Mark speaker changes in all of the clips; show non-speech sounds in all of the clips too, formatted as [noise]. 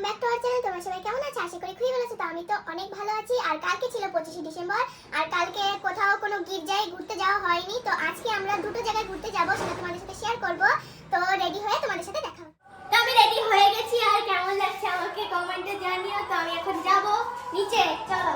Speaker 1: Welcome back to our channel তোমরা সবাই কেমন আছো? আশা করি খুবই ভালো আছো। তো আমি তো অনেক ভালো আছি। আর কালকে ছিল পঁচিশে ডিসেম্বর। আর কালকে কোথাও কোনো গির্জায় ঘুরতে যাওয়া হয়নি। তো আজকে আমরা দুটো জায়গায় ঘুরতে যাব, সেটা তোমাদের সাথে শেয়ার করব। তো রেডি হয়ে তোমাদের সাথে দেখা। তো আমি রেডি হয়ে গেছি। আর কেমন লাগছে আমাকে কমেন্টে জানিও। তো আমি এখন যাব। নিচে, চলো।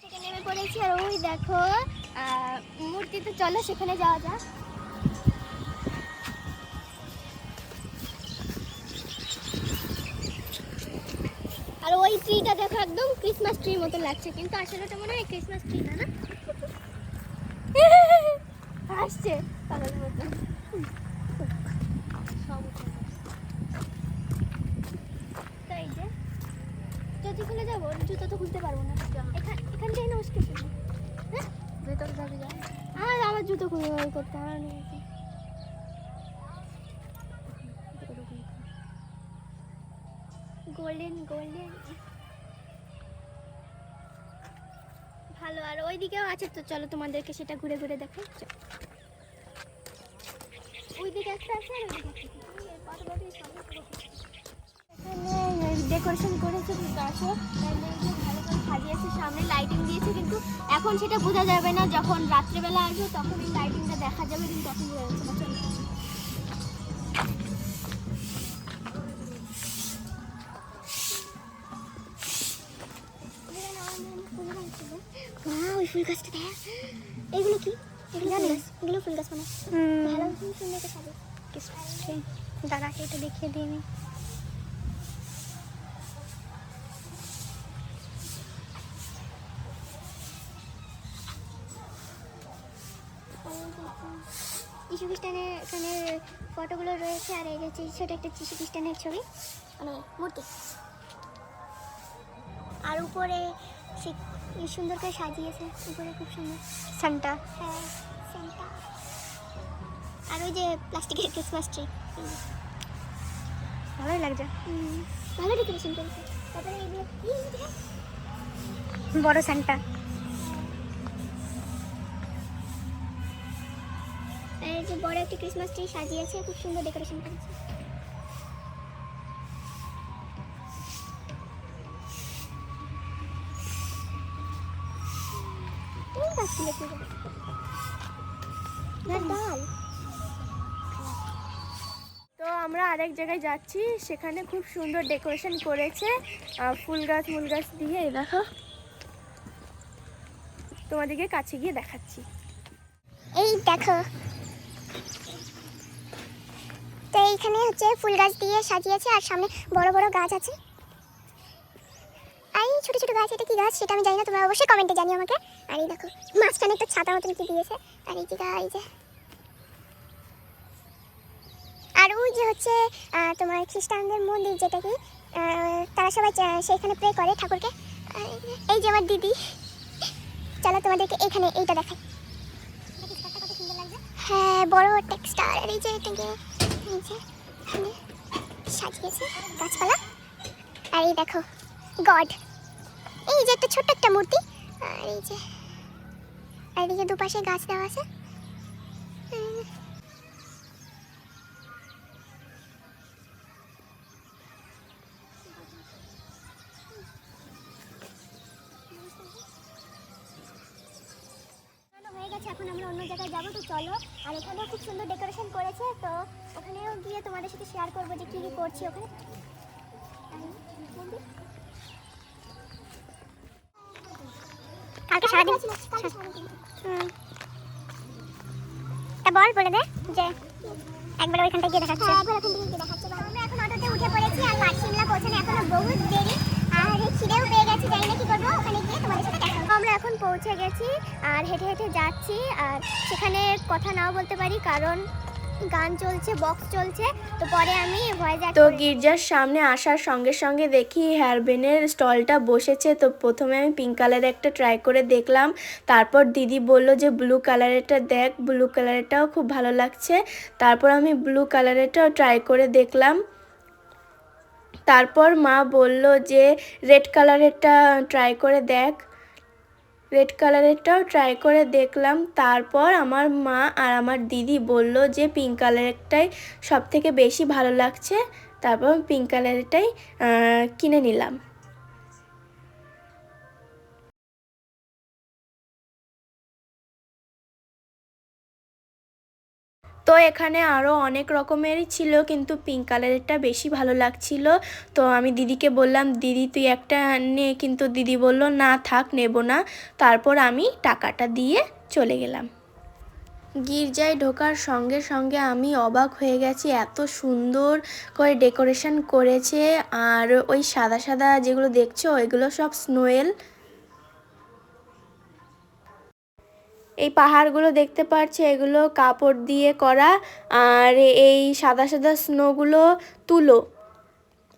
Speaker 1: থেকে নেমে পড়েছি আর ওই চলো সেখানে যাওয়া যাক। আর ওই ট্রিটা দেখো একদম ক্রিসমাস ট্রি মতো লাগছে, কিন্তু আসলে ওটা মনে হয় ক্রিসমাস ট্রি না না? [laughs] আসছে। মতো তো এই যে যাব জুতো তো খুলতে পারব না। এখান এখান থেকে নমস্কার হ্যাঁ? ভেতরে যাবে যা। আর আমার জুতো খুলে করতে হবে না। গোল্ডেন গোল্ডেন ভালো আর ওইদিকেও আছে তো চলো তোমাদেরকে সেটা ঘুরে ঘুরে দেখাই। ওইদিকে একটা আছে আর ওইদিকে ডেকোরেশন করেছে আসো ভালো করে সাজিয়েছে সামনে লাইটিং দিয়েছে কিন্তু এখন সেটা বোঝা যাবে না যখন রাত্রেবেলা আসবে তখন এই লাইটিংটা দেখা যাবে কিন্তু তখন বোঝা যাচ্ছে না চলো। ওই ফুল গাছটা দেখ। এগুলো কি? এগুলো গাছ এগুলো ফুল গাছ মানে। ভালো সুন্দর সাজে এটা দেখিয়ে দিই যিশু খ্রিস্টানের এখানে ফটোগুলো রয়েছে আর এই হচ্ছে ছোট একটা যিশু খ্রিস্টানের ছবি মানে মূর্তি। আর উপরে সে সুন্দর করে সাজিয়েছে উপরে খুব সুন্দর। সান্টা হ্যাঁ সান্টা আর ওই যে প্লাস্টিকের ক্রিসমাস ট্রি ভালোই লাগছে। ভালো ডেকোরেশন করেছে। তারপরে এই যে বড় সান্টা এই যে বড় একটা ক্রিসমাস ট্রি সাজিয়েছে খুব সুন্দর ডেকোরেশন করেছে।
Speaker 2: তো আমরা আরেক জায়গায় যাচ্ছি সেখানে খুব সুন্দর ডেকোরেশন করেছে। ফুল গাছ মুল গাছ দিয়ে দেখো। তোমাদেরকে কাছে গিয়ে দেখাচ্ছি।
Speaker 1: এই দেখো তো এইখানে হচ্ছে ফুল গাছ দিয়ে সাজিয়েছে আর সামনে বড় বড় গাছ আছে। আর এই ছোট ছোট গাছ এটা কি গাছ? সেটা আমি জানি না তোমরা অবশ্যই কমেন্টে জানিও আমাকে। আর এই দেখো মাঝখানে একটা ছাতা মতন কি দিয়েছে। আর এই যে এই যে আর ওই যে হচ্ছে তোমার খ্রিস্টানদের মন্দির যেটা কি তারা সবাই সেখানে প্রে করে ঠাকুরকে। এই যে- এই যে আমার দিদি চলো তোমাদেরকে এখানে এইটা দেখাই। হ্যাঁ বড় টেক্সটার আর এই যে এটাকে এই যে এখানে সাজিয়েছে গাছপালা। আর এই দেখো, গড। এই যে একটা ছোট্ট একটা মূর্তি, আর এই যে, আর এদিকে দুপাশে গাছ দেওয়া আছে। অন্য জায়গায় যাব তো চলো। আর এখানেও খুব সুন্দর ডেকোরেশন করেছে তো ওখানেও গিয়ে তোমাদের সাথে শেয়ার করব যে কী কী করছি ওখানে। কালকে সারাদিন তা বল বলে দে যে একবার ওইখানটা গিয়ে দেখাচ্ছে। হ্যাঁ একবার ওখান থেকে গিয়ে দেখাচ্ছে। আমরা এখন অটোতে উঠে পড়েছি আর পাটশিমলা পৌঁছানো এখনও বহুত দেরি। খিদেও পেয়ে গেছে জানি না কি করব ওখানে গিয়ে তোমাদের সাথে দেখা আমরা এখন পৌঁছে গেছি আর হেঁটে হেঁটে যাচ্ছি আর সেখানে কথা নাও বলতে পারি কারণ গান চলছে বক্স চলছে তো পরে আমি ভয়েস
Speaker 2: তো গির্জার সামনে আসার সঙ্গে সঙ্গে দেখি হেয়ারবেনের স্টলটা বসেছে তো প্রথমে আমি পিঙ্ক কালারের একটা ট্রাই করে দেখলাম তারপর দিদি বলল যে ব্লু কালারেরটা দেখ ব্লু কালারেরটাও খুব ভালো লাগছে তারপর আমি ব্লু কালারেরটাও ট্রাই করে দেখলাম। তারপর মা বলল যে, রেড কালারেরটা ট্রাই করে দেখ। রেড কালারেরটাও ট্রাই করে দেখলাম। তারপর আমার মা আর আমার দিদি বলল যে পিঙ্ক কালারেরটাই সব থেকে বেশি ভালো লাগছে। তারপর পিঙ্ক কালারেরটাই কিনে নিলাম। তো এখানে আরও অনেক রকমেরই ছিল, কিন্তু পিঙ্ক কালারেরটা বেশি ভালো লাগছিল। তো আমি দিদিকে বললাম, দিদি, তুই একটা নে। কিন্তু দিদি বলল, না থাক, নেব না। তারপর আমি টাকাটা দিয়ে চলে গেলাম। গির্জায় ঢোকার সঙ্গে সঙ্গে আমি অবাক হয়ে গেছি, এত সুন্দর করে ডেকোরেশন করেছে। আর ওই সাদা সাদা যেগুলো দেখছ, ওইগুলো সব স্নোয়েল এই পাহাড়গুলো দেখতে পারছে, এগুলো কাপড় দিয়ে করা আর এই সাদা সাদা স্নোগুলো তুলো।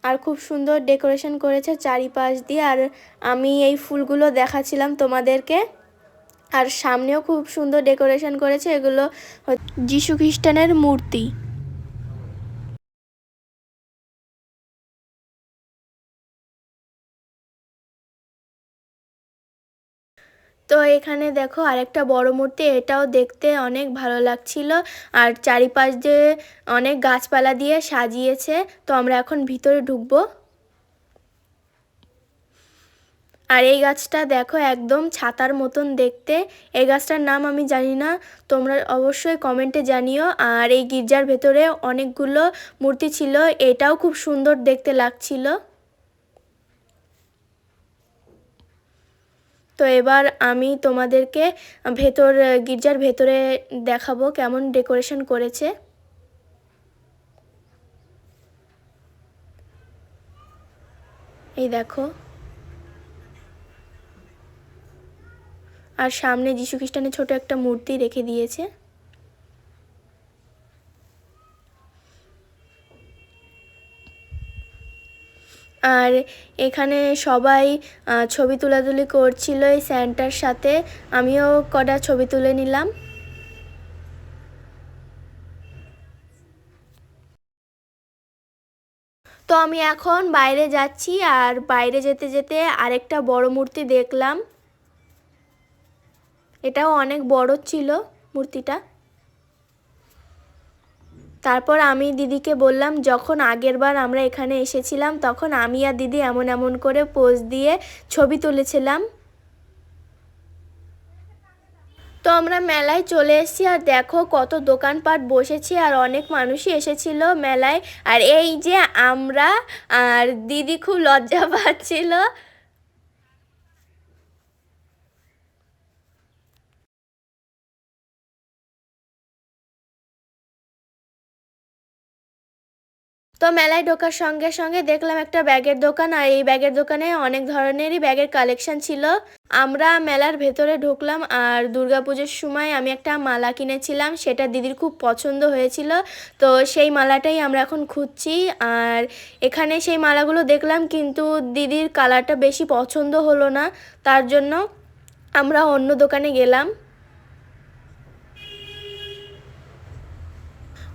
Speaker 2: আর খুব সুন্দর ডেকোরেশন করেছে চারিপাশ দিয়ে। আর আমি এই ফুলগুলো দেখাচ্ছিলাম তোমাদেরকে। আর সামনেও খুব সুন্দর ডেকোরেশন করেছে এগুলো যিশু খ্রিস্টানের মূর্তি। তো এখানে দেখো আরেকটা বড় মূর্তি, এটাও দেখতে অনেক ভালো লাগছিল। আর চারিপাশ দিয়ে অনেক গাছপালা দিয়ে সাজিয়েছে। তো আমরা এখন ভিতরে ঢুকবো। আর এই গাছটা দেখো একদম ছাতার মতন দেখতে। এই গাছটার নাম আমি জানি না, তোমরা অবশ্যই কমেন্টে জানিও। আর এই গির্জার ভেতরে অনেকগুলো মূর্তি ছিল, এটাও খুব সুন্দর দেখতে লাগছিল। তো এবার আমি তোমাদেরকে ভেতর, গির্জার ভেতরে দেখাবো কেমন ডেকোরেশন করেছে। এই দেখো। আর সামনে যীশু খ্রিস্টানের ছোট একটা মূর্তি রেখে দিয়েছে। আর এখানে সবাই ছবি তোলাতুলি করছিল এই স্যান্টার সাথে। আমিও কটা ছবি তুলে নিলাম। তো আমি এখন বাইরে যাচ্ছি আর বাইরে যেতে যেতে আরেকটা বড় মূর্তি দেখলাম। এটাও অনেক বড় ছিল মূর্তিটা। তারপর আমি দিদিকে বললাম, যখন আগেরবার আমরা এখানে এসেছিলাম, তখন আমি আর দিদি এমন এমন করে পোজ দিয়ে ছবি তুলেছিলাম। তো আমরা মেলায় চলে এসেছি, আর দেখো কত দোকানপাট বসেছে, আর অনেক মানুষই এসেছিল মেলায়। আর এই যে আমরা আর দিদি খুব লজ্জা পাচ্ছিল। তো মেলায় ঢোকার সঙ্গে সঙ্গে দেখলাম একটা ব্যাগের দোকান, আর এই ব্যাগের দোকানে অনেক ধরনেরই ব্যাগের কালেকশন ছিল। আমরা মেলার ভেতরে ঢুকলাম, আর দুর্গাপুজোর সময় আমি একটা মালা কিনেছিলাম, সেটা দিদির খুব পছন্দ হয়েছিল। তো সেই মালাটাই আমরা এখন খুঁজছি, আর এখানে সেই মালাগুলো দেখলাম, কিন্তু দিদির কালারটা বেশি পছন্দ হলো না। তার জন্য আমরা অন্য দোকানে গেলাম।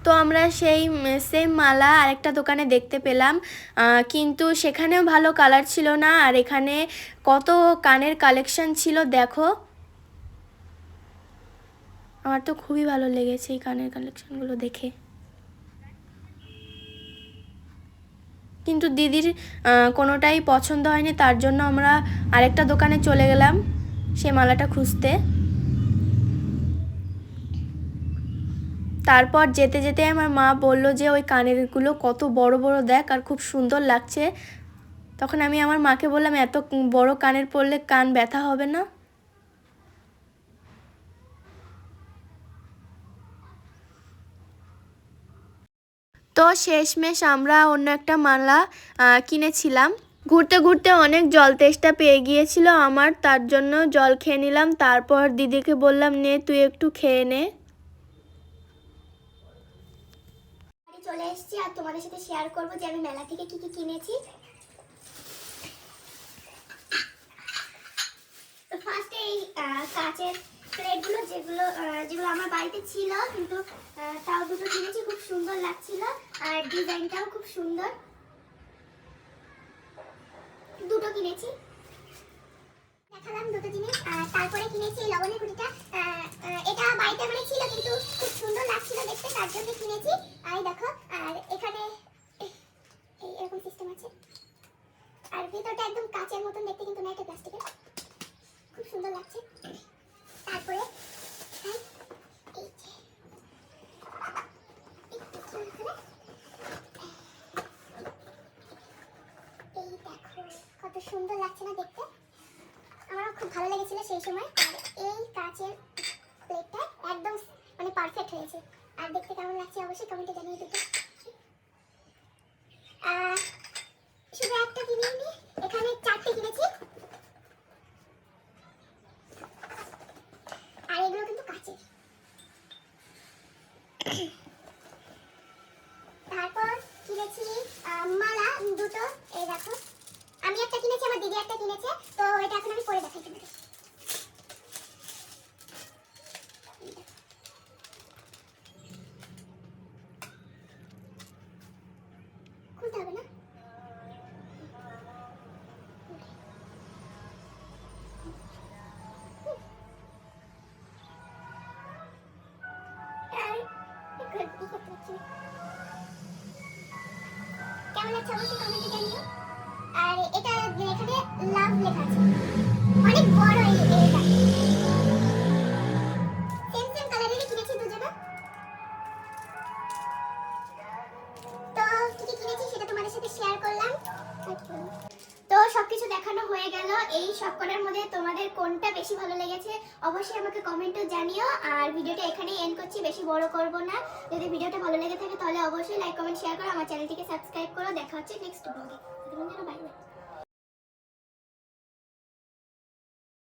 Speaker 2: তো আমরা সেই সেম মালা আরেকটা দোকানে দেখতে পেলাম। কিন্তু সেখানেও ভালো কালার ছিল না। আর এখানে কত কানের কালেকশন ছিল, দেখো। আমার তো খুবই ভালো লেগেছে এই কানের কালেকশনগুলো দেখে। কিন্তু দিদির কোনোটাই পছন্দ হয়নি, তার জন্য আমরা আরেকটা দোকানে চলে গেলাম সে মালাটা খুঁজতে। তারপর যেতে যেতে আমার মা বলল যে ওই কানেরগুলো কত বড় বড় দেখ আর খুব সুন্দর লাগছে। তখন আমি আমার মাকে বললাম, এত বড় কানের পরলে কান ব্যথা হবে না? তো শেষমেশ আমরা অন্য একটা মালা কিনেছিলাম। ঘুরতে ঘুরতে অনেক জল তেষ্টা পেয়ে গিয়েছিল আমার, তার জন্য জল খেয়ে নিলাম। তারপর দিদিকে বললাম, নে, তুই একটু খেয়ে নে।
Speaker 3: চলে এসেছি আর তোমাদের সাথে শেয়ার করব যে আমি মেলা থেকে কি কি কিনেছি। ফার্স্টে এই কাচের প্লেটগুলো যেগুলো যেগুলো আমার বাড়িতে ছিল কিন্তু তাও দুটো কিনেছি খুব সুন্দর লাগছিল আর ডিজাইনটাও খুব সুন্দর। দুটো কিনেছি। দেখালাম দুটো জিনিস তারপরে কিনেছি লবণের আহ, এটা বাড়িতে মানে ছিল কিন্তু খুব সুন্দর লাগছিল দেখতে তার জন্য কিনেছি আর এই দেখো আর এখানে এই এরকম সিস্টেম আছে আর ভিতরটা একদম কাচের মতন দেখতে কিন্তু না এটা প্লাস্টিকের খুব সুন্দর লাগছে তারপরে হ্যাঁ, এই যে একটু খেয়াল করে। এই দেখো কত সুন্দর লাগছে না দেখতে। আমারও খুব ভালো লেগেছিল সেই সময়। আর এই কাচের প্লেটটা একদম মানে পারফেক্ট হয়েছে। আর দেখতে কেমন লাগছে অবশ্যই কমেন্টে জানিয়ে দিতে শুধু একটা কিনে এখানে চারটে কিনেছি আর এগুলো কিন্তু কাচের তারপর কিনেছি আহ, মালা দুটো এই দেখো আমি একটা কিনেছি আমার কিনেছে তো এটা এখন আমি পরে দেখাই। কেমন লাগছে অবশ্যই কমেন্টে জানিও। দুজনে। তো সবকিছু দেখানো হয়ে গেল। এই সবকটার মধ্যে তোমাদের কোনটা বেশি ভালো লেগেছে অবশ্যই আমাকে কমেন্টও জানিও। আর ভিডিওটা এখানেই এন্ড করছি, বেশি বড় করব না। যদি ভিডিওটা ভালো লেগে থাকে তাহলে অবশ্যই লাইক কমেন্ট শেয়ার করো। আমার চ্যানেলটিকে সাবস্ক্রাইব করো। দেখা হচ্ছে নেক্সট ব্লগে Như thế.